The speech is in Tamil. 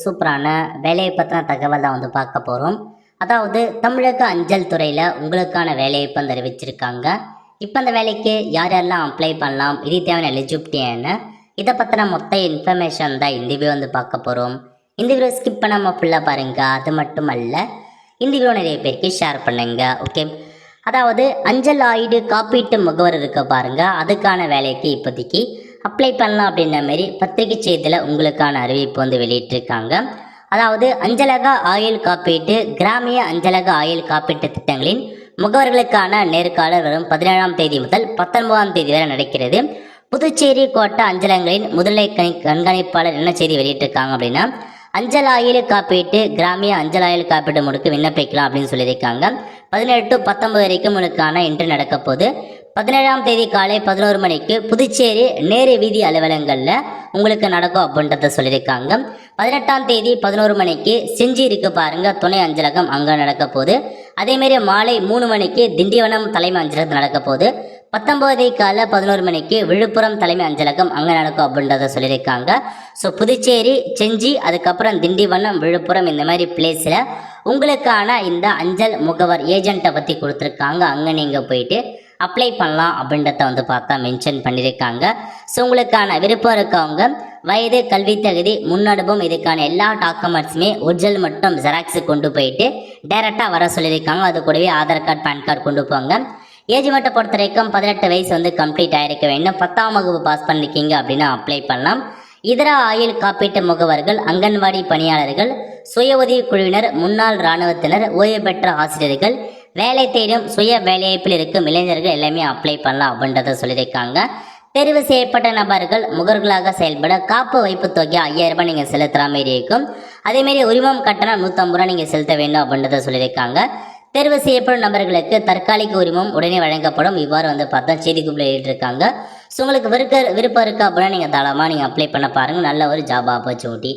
சூப்பரான வேலையை பற்றின தகவல் தான் வந்து பார்க்க போகிறோம் அதாவது தமிழக அஞ்சல் துறையில் உங்களுக்கான வேலையை இப்போ அறிவிச்சிருக்காங்க. இப்போ அந்த வேலைக்கு யார் யாரெல்லாம் அப்ளை பண்ணலாம் இது தேவையான எலிஜிபிலிட்டி என்ன? இதை பற்றின மொத்த இன்ஃபர்மேஷன் தான் இந்த வீடியோ வந்து பார்க்க போகிறோம் இந்த வீடியோ ஸ்கிப் பண்ணாமல் ஃபுல்லாக பாருங்கள் அது மட்டும் அல்ல இந்த வீடியோ நிறைய பேருக்கு ஷேர் பண்ணுங்க ஓகே அதாவது அஞ்சல் ஆயுடு காப்பீட்டு முகவர் இருக்க பாருங்கள் அதுக்கான வேலைக்கு இப்போதைக்கு அப்ளை பண்ணலாம் அப்படின்ற மாதிரி பத்திரிகை செய்தியில் உங்களுக்கான அறிவிப்பு வந்து வெளியிட்டிருக்காங்க. அதாவது அஞ்சலக ஆயுள் காப்பீட்டு கிராமிய அஞ்சலக ஆயுள் காப்பீட்டு திட்டங்களின் முகவர்களுக்கான நேர்காணல் வரும் பதினேழாம் தேதி முதல் பத்தொன்பதாம் தேதி வரை நடக்கிறது. புதுச்சேரி கோட்டை அஞ்சலகங்களின் முதல்நிலை கணி கண்காணிப்பாளர் என்ன செய்தி வெளியிட்டிருக்காங்க அப்படின்னா அஞ்சல் ஆயுள் காப்பீட்டு கிராமிய அஞ்சல் ஆயுள் காப்பீட்டு முடுக்கு விண்ணப்பிக்கலாம் அப்படின்னு சொல்லியிருக்காங்க. பதினெட்டு டு பத்தொன்பது வரைக்கும் உங்களுக்கான இன்று நடக்க போது பதினேழாம் தேதி காலை பதினோரு மணிக்கு புதுச்சேரி நேரு வீதி அலுவலகங்களில் உங்களுக்கு நடக்கும் அப்படின்றத சொல்லியிருக்காங்க. பதினெட்டாம் தேதி பதினோரு மணிக்கு செஞ்சி இருக்கு பாருங்க துணை அஞ்சலகம் அங்கே நடக்க போகுது. அதேமாரி மாலை மூணு மணிக்கு திண்டிவனம் தலைமை அஞ்சலகம் நடக்க போகுது. பத்தொன்பது கால பதினோரு மணிக்கு விழுப்புரம் தலைமை அஞ்சலகம் அங்கே நடக்கும் அப்படின்றத சொல்லியிருக்காங்க. ஸோ புதுச்சேரி செஞ்சி அதுக்கப்புறம் திண்டிவனம் விழுப்புரம் இந்த மாதிரி பிளேஸில் உங்களுக்கான இந்த அஞ்சல் முகவர் ஏஜென்ட்டை பற்றி கொடுத்துருக்காங்க. அங்கே நீங்கள் போயிட்டு அப்ளை பண்ணலாம் அப்படின்றத வந்து பார்த்தா மென்ஷன் பண்ணியிருக்காங்க. ஸோ உங்களுக்கான விருப்பம் இருக்கவங்க வயது கல்வி தகுதி முன்னனுபவம் இதுக்கான எல்லா டாக்குமெண்ட்ஸுமே ஒரிஜினல் மட்டும் ஜெராக்ஸு கொண்டு போயிட்டு டைரெக்டாக வர சொல்லியிருக்காங்க. அது கூடவே ஆதார் கார்டு பேன் கார்டு கொண்டு போங்க. ஏஜ் மட்டும் பொறுத்த வரைக்கும் பதினெட்டு வயசு வந்து கம்ப்ளீட் ஆகிருக்க வேண்டும் பத்தாம் வகுப்பு பாஸ் பண்ணிருக்கீங்க அப்படின்னா அப்ளை பண்ணலாம். இதர ஆயுள் காப்பீட்டு முகவர்கள் அங்கன்வாடி பணியாளர்கள் சுய உதவி குழுவினர் முன்னாள் இராணுவத்தினர் ஓய்வு பெற்ற ஆசிரியர்கள் வேலை தேடும் சுய வேலைவாய்ப்பில் இருக்கும் இளைஞர்கள் எல்லாமே அப்ளை பண்ணலாம் அப்படின்றத சொல்லியிருக்காங்க. தெரிவு செய்யப்பட்ட நபர்கள் முகர்களாக செயல்பட காப்பு வைப்பு தொகை ஐயாயிரம் ரூபாய் நீங்கள் செலுத்துகிற மாதிரி இருக்கும். அதேமாரி உரிமம் கட்டணம் நூற்றம்பது ரூபா நீங்கள் செலுத்த வேண்டும் அப்படின்றத சொல்லியிருக்காங்க. தேர்வு செய்யப்படும் நபர்களுக்கு தற்காலிக உரிமம் உடனே வழங்கப்படும். இவ்வாறு வந்து பார்த்தா செய்தி குப்பில் எழுதியிருக்காங்க. ஸோ உங்களுக்கு விருக்க விருப்பம் இருக்குது அப்படின்னா நீங்கள் தாராளமாக நீங்கள் அப்ளை பண்ண பாருங்கள் நல்ல ஒரு ஜாப் ஆப்பர்ச்சுனிட்டி